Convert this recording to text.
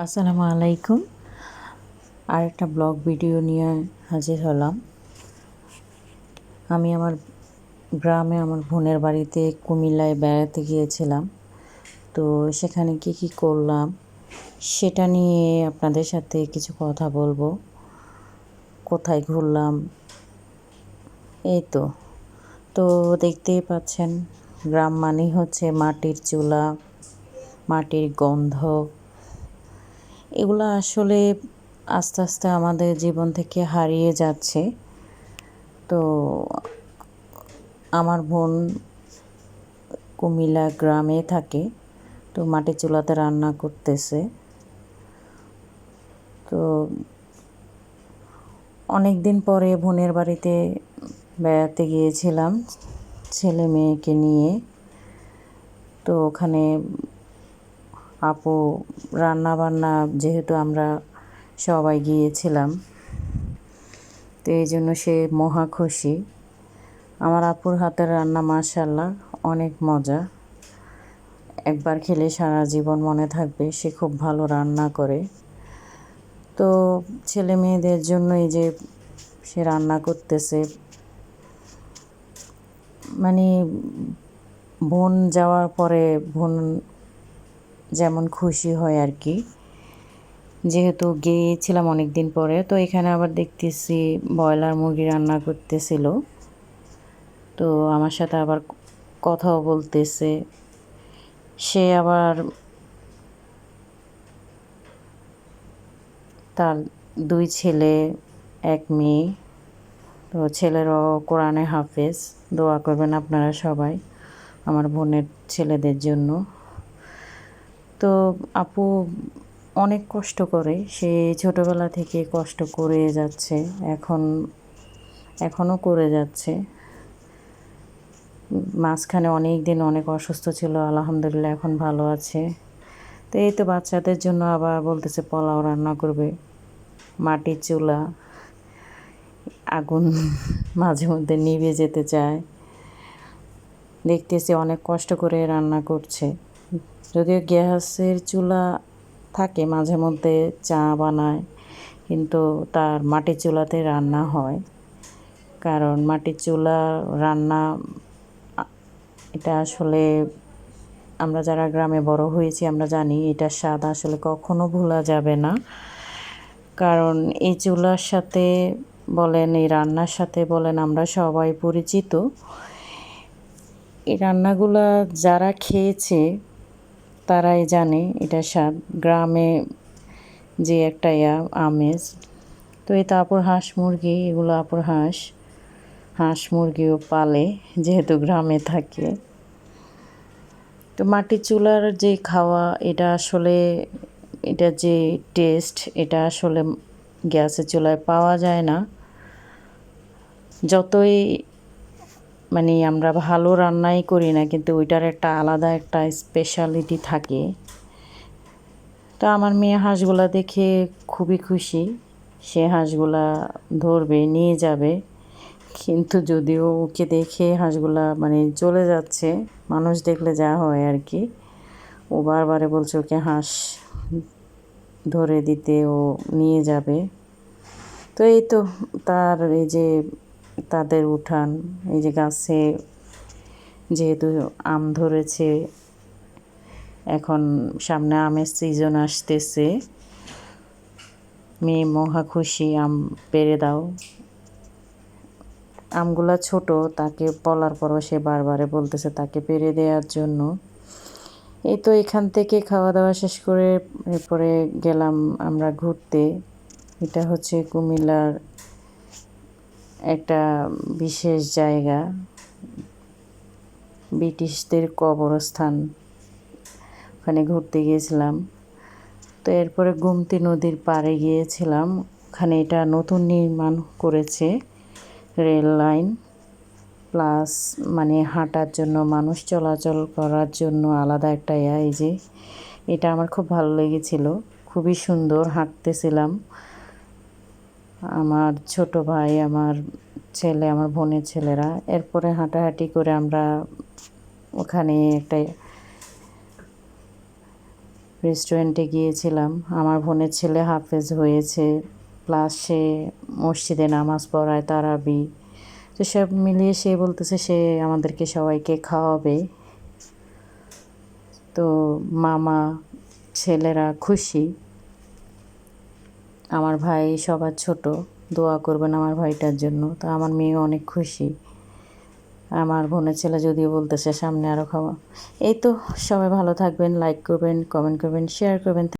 আসসালামু আলাইকুম। আর একটা ব্লগ ভিডিও নিয়ে হাজির হলাম। আমি আমার গ্রামে আমার বোনের বাড়িতে কুমিল্লায় বেড়াতে গিয়েছিলাম। তো সেখানে কি কি করলাম সেটা নিয়ে আপনাদের সাথে কিছু কথা বলব। কোথায় ঘুরলাম? এই তো। তো দেখতেই পাচ্ছেন, গ্রাম মানেই হচ্ছে মাটির চুলা, মাটির গন্ধ। এগুলো আসলে আস্তে আস্তে আমাদের জীবন থেকে হারিয়ে যাচ্ছে। তো আমার বোন কুমিল্লা গ্রামে থাকে, তো মাটির চুলাতে রান্না করতেছে। তো অনেক দিন পরে বোনের বাড়িতে বেড়াতে গিয়েছিলাম ছেলে মেয়েকে নিয়ে। তো ওখানে আপু রান্না বান্না যেহেতু আমরা সবাই গিয়েছিলাম, তো এই জন্য সে মহা খুশি। আমার আপুর হাতের রান্না মাশাল্লাহ অনেক মজা। একবার খেলে সারা জীবন মনে থাকবে সে খুব ভালো রান্না করে। তো ছেলে মেয়েদের জন্য এই যে সে রান্না করতেছে মানে বোন যাওয়ার পরে বোন যেমন খুশি হয় আর কি। যেহেতু গিয়েছিলাম অনেক দিন পরে, তো এখানে আবার দেখতেছি ব্রয়লার মুরগি রান্না করতেছিল। তো আমার সাথে আবার কথাও বলতেছে। সে আবার তার দুই ছেলে, এক মেয়ে। তো ছেলেরও কোরআনে হাফেজ। দোয়া করবেন আপনারা সবাই, আমার বোনের ছেলেদের জন্য। তো আপু অনেক কষ্ট করে, সে ছোটোবেলা থেকে কষ্ট করে যাচ্ছে, এখন, এখনও করে যাচ্ছে। মাঝখানে অনেক দিন অনেক অসুস্থ ছিল, আলহামদুলিল্লাহ এখন ভালো আছে। তো এই তো বাচ্চাদের জন্য আবার বলতেছে পোলাও রান্না করবে, মাটির চুলা, আগুন মাঝে মধ্যে নিভে যেতে চায়। দেখতেছি অনেক কষ্ট করে রান্না করছে। যদিও গ্যাসের চুলা থাকে মাঝে মধ্যে চা বানায়, কিন্তু তার মাটির চুলাতে রান্না হয়। কারণ মাটির চুলা রান্না, এটা আসলে আমরা যারা গ্রামে বড় হয়েছি, আমরা জানি এটার স্বাদ আসলে কখনো ভোলা যাবে না। কারণ এই চুলার সাথে বলেন, এই রান্নার সাথে বলেন, আমরা সবাই পরিচিত। এই রান্নাগুলা যারা খেয়েছে তারাই জানে এটা স্বাদ। গ্রামে যে একটা ইয়া, আমেজ। তো এই তারপর হাঁস মুরগি, এগুলো আপুর হাঁস। হাঁস মুরগিও পালে, যেহেতু গ্রামে থাকে। তো মাটির চুলার যে খাওয়া, এটা আসলে, এটা যে টেস্ট এটা আসলে গ্যাসের চুলায় পাওয়া যায় না। যতই মানে আমরা ভালো রান্নাই করি না, কিন্তু ওইটার একটা আলাদা একটা স্পেশালিটি থাকে। তো আমার মেয়ে হাঁসগুলা দেখে খুবই খুশি। সে হাঁসগুলা ধরবে, নিয়ে যাবে। কিন্তু যদিও ওকে দেখে হাঁসগুলা মানে চলে যাচ্ছে, মানুষ দেখলে যা হয় আর কি। ও বারবারে বলছে ওকে হাঁস ধরে দিতে ও নিয়ে যাবে। তো এই তো তার এই যে তাদের উঠান। এই যে গাছে যেহেতু আম ধরেছে, এখন সামনে আমের সিজন আসতেছে। মেয়ে মহা খুশি, আম পেরে দাও। আমগুলা ছোট, তাকে বলার পরও সে বারবারে বলতেছে তাকে পেরে দেওয়ার জন্য। এই তো এখান থেকে খাওয়া দাওয়া শেষ করে এরপরে গেলাম আমরা ঘুরতে। এটা হচ্ছে কুমিল্লার একটা বিশেষ জায়গা, ব্রিটিশদের কবরস্থান। ওখানে ঘুরতে গিয়েছিলাম। তো এরপরে গুমতি নদীর পাড়ে গিয়েছিলাম। ওখানে এটা নতুন নির্মাণ করেছে রেল লাইন। প্লাস মানে হাঁটার জন্য, মানুষ চলাচল করার জন্য আলাদা একটা ইয়া এই যে, এটা আমার খুব ভালো লেগেছিল। খুবই সুন্দর হাঁটতেছিলাম। আমার ছোট ভাই, আমার ছেলে, আমার বোনের ছেলেরা। এরপরে হাঁটাহাঁটি করে আমরা ওখানে একটা রেস্টুরেন্টে গিয়েছিলাম। আমার বোনের ছেলে হাফেজ হয়েছে। প্লাস সে মসজিদে নামাজ পড়ায়, তারাবি। তো সব মিলিয়ে সে বলতেছে সে আমাদেরকে সবাইকে খাওয়াবে। তো মামা, ছেলেরা খুশি। আমার ভাই সবার ছোট, দোয়া করবেন আমার ভাইটার জন্য। তো আমার মেয়ে অনেক খুশি। আমার বোনের ছেলে যদিও বলতেছে সামনে আরও খাওয়া এই তো সবাই ভালো থাকবেন লাইক করবেন কমেন্ট করবেন শেয়ার করবেন।